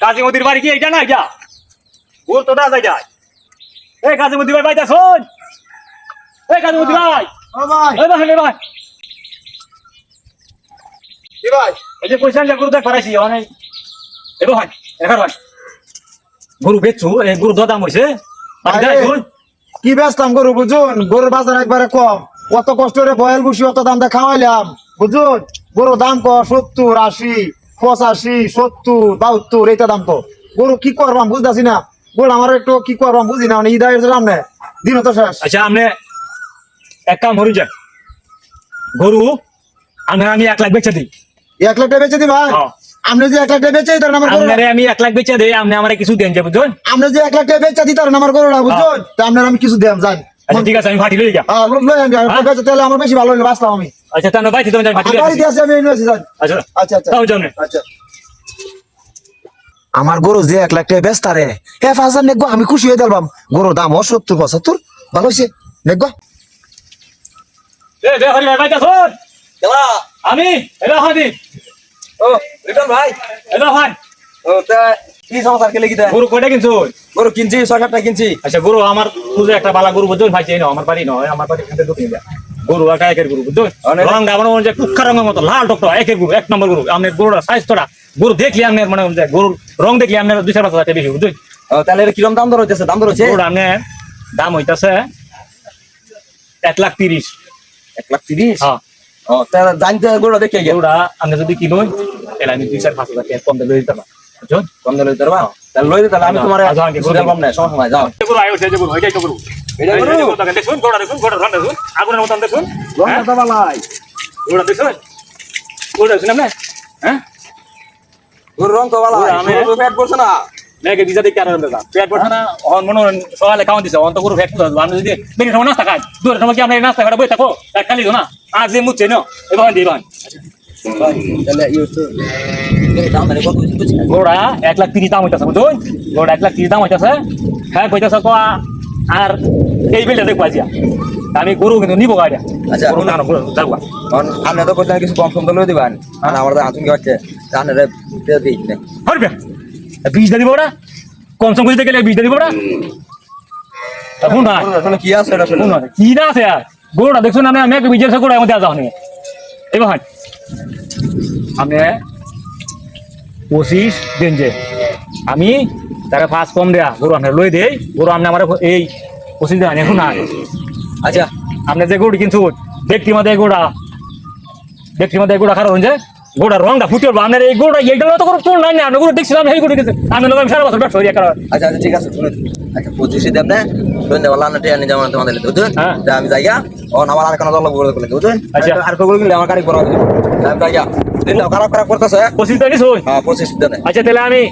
কাজী মদির বাড়ি কি এইটা না এটা ওর তো দাদা যায় এই কাজী মদির ভাই বাইতে শোন। এই কাজী ভাই। ও ভাই। এই ভাই এই ভাই। কি ভাই? এই যে পয়সা যা গরু দেখ পারাইছি অনেক। এই ভাই এখান ভাই। গরু বেচছু এই গরু দাম হইছে। কি বেচলাম গরু বুঝুন? গরুর বাজার একবারে কম। কত কষ্ট করে বয়েল বসি অত দাম দিয়ে খাওয়াইলাম। বুঝুন? গরুর দাম ক সত্তর আশি। পঁচাশি সত্তর বাহাত্তর এইটা দাম তো গরু কি করবাম বুঝতেছি না গরু আমার একটু কি করবাম বুঝি না মানে আয়ের সামনে দিন তো শেষ আচ্ছা আপনি এক কাম হরি যান গরু আমি আমি এক লাখ বেচে দিই এক লাখ টাকা বেচে দি ভাই হ্যাঁ। যে এক লাখ টাকা বেচে দিতেন আমার আপনারে আমি এক লাখ বেচে দিই আপনি আমার কিছু দেন যে এক লাখ টাকা বেচে দিতেন আমার বুঝুন তা আপনার আমি কিছু দেন যান আচ্ছা ঠিক আছে আমি ফাটি লই যা হ্যাঁ লই আমি বেচে তাহলে আমার বেশি ভালো হইল বাঁচলাম আমি আচ্ছা তুমি আসি, যান। আচ্ছা আচ্ছা আচ্ছা। তাও যাও আচ্ছা। আমার গরু যে এক লাখ টাকা বেচতা রে হে হাজার নেগো আমি খুশি হয়ে দিলাম গরুর দাম ও সত্তর পঁচাত্তর ভালো হয়েছে নেগো ভাই আমি এলো হাদি। ও রিটন ভাই। এলো ভাই ও তা কি সংসার কেলে গরু কয়টা কিনছো? গরু কিনছি ছয় সাতটা কিনছি। আচ্ছা গরু আমার তুই একটা বালা গরু বুঝছ ভাই চাই না আমার বাড়ি নয় আমার বাড়ি এখানে দুটো গরু একটা একের গরু বুঝছ? অনেক- রং মনে হচ্ছে কুক্ষা রঙের মতো লাল টকটা একের গরু এক নম্বর গরু। আপনার গরুটা সাইজ তোটা গরু দেখলি আপনার মানে যে গরুর রং দেখলি আপনার দুই চার পাঁচ হাজার বেশি বুঝছ? তাহলে কিরম দাম দর হইতেছে? দাম দর হচ্ছে গরুটা আপনার দাম হইতাছে এক লাখ তিরিশ। এক লাখ তিরিশ? হ্যাঁ। জানতে গরুটা দেখে গরুটা আপনি যদি কিনুন তাহলে আমি দুই চার পাঁচ হাজার কম দিলে দিতে পারব বুঝছেন কম দর হইতে পারবা? তাহলে লই দে তাহলে আমি তোমার আচ্ছা, আচ্ছা, কিছু দিলাম না সমস্যা নাই যাও। গরু আয় যে গরু এটাই তো গরু এটা গরুটা দেখুন গরুটা দেখুন গরুটা রং দেখুন আগুনের মতন দেখুন হ্যাঁ? তো বালাই গরুটা দেখুন গরুটা দেখুন আপনি হ্যাঁ? গরু রং তো গরু আমি- পেট পড়ছে না। মেঘে দিজা দেখি আর দাদা। পেট পড়ছে না অন মনে সকালে দিছে অন্ত গরু ফেট করতে আমি যদি বেরিয়ে সময় নাস্তা খাই দূরে সময় কি আমরা নাস্তা খাটা বই থাকো খালি না আজ যে মুচ্ছে না এবার দিই বান তো গরুটা এক লাখ তিরিশ দাম হইতাছে বুঝুন গরুটা এক লাখ তিরিশ দাম হইতাছে। হ্যাঁ কইতাছে কো আর এই বিলটা দেখব আজিয়া আমি গরু কিন্তু নিবো গাড়ি আচ্ছা, যাব। আপনি তো কইলেন কিছু কম তো লই দিবেন। আর আমার তো কি হচ্ছে জানেন রে দিই হরবে? বীজটা দিব ওরা? কম সম করতে গেলে বীজটা দিব ওরা? কি আছে কি না আছে গরুটা দেখছ না আমি একটা বীজের গরু আমাদের যাও নি এবার হয় আমি পঁচিশ দিন যে আমি তারা ফার্স্ট কম দেয়া গরু আপনার লই দেই। গরু আপনি আমার এই পঁচিশ দিন এখন না আচ্ছা। আপনি যে গরু কিন্তু ব্যক্তি মধ্যে গোড়া ব্যক্তি মধ্যে গোড়া খারাপ হয়েছে গোড়া রংটা ফুটে উঠবো আপনার এই গোড়া এইটা তো কোনো চুল নাই না আপনি গরু দেখছিলাম কিন্তু আমি লোক সারা বছর ব্যবসা করি একটা আচ্ছা আচ্ছা ঠিক আছে শুনুন আচ্ছা পঁচিশে দেব না না ট্রেনে যাব তোমাদের বুঝলেন হ্যাঁ। আমি যাইয়া ও আমার আর কোনো দল বলে বুঝলেন আচ্ছা। আর আমার গাড়ি আমি যাইয়া দিন খারাপ খারাপ করতেছে পঁচিশ হই হ্যাঁ পঁচিশ দেন আচ্ছা তাহলে আমি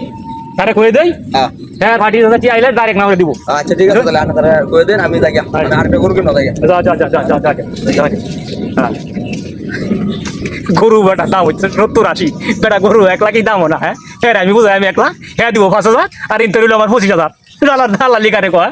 তারে কয়ে দেই হ্যাঁ হ্যাঁ ফাটি দাদা আইলে ডাইরেক্ট দিব আচ্ছা ঠিক আছে তাহলে আপনারা কয়ে দেন আমি যাইয়া আমি গরু কিনা যাইয়া যা হ্যাঁ গরু বেটা দাম হচ্ছে সত্তর আশি। বেটা গরু এক লাখই দাম না হ্যাঁ? হ্যাঁ আমি বুঝাই, আমি এক লাখ। হ্যাঁ দিব পাঁচ হাজার, আর ইন্টারভিউ আমার পঁচিশ হাজার। জ্বালা দালালি কারে কয়।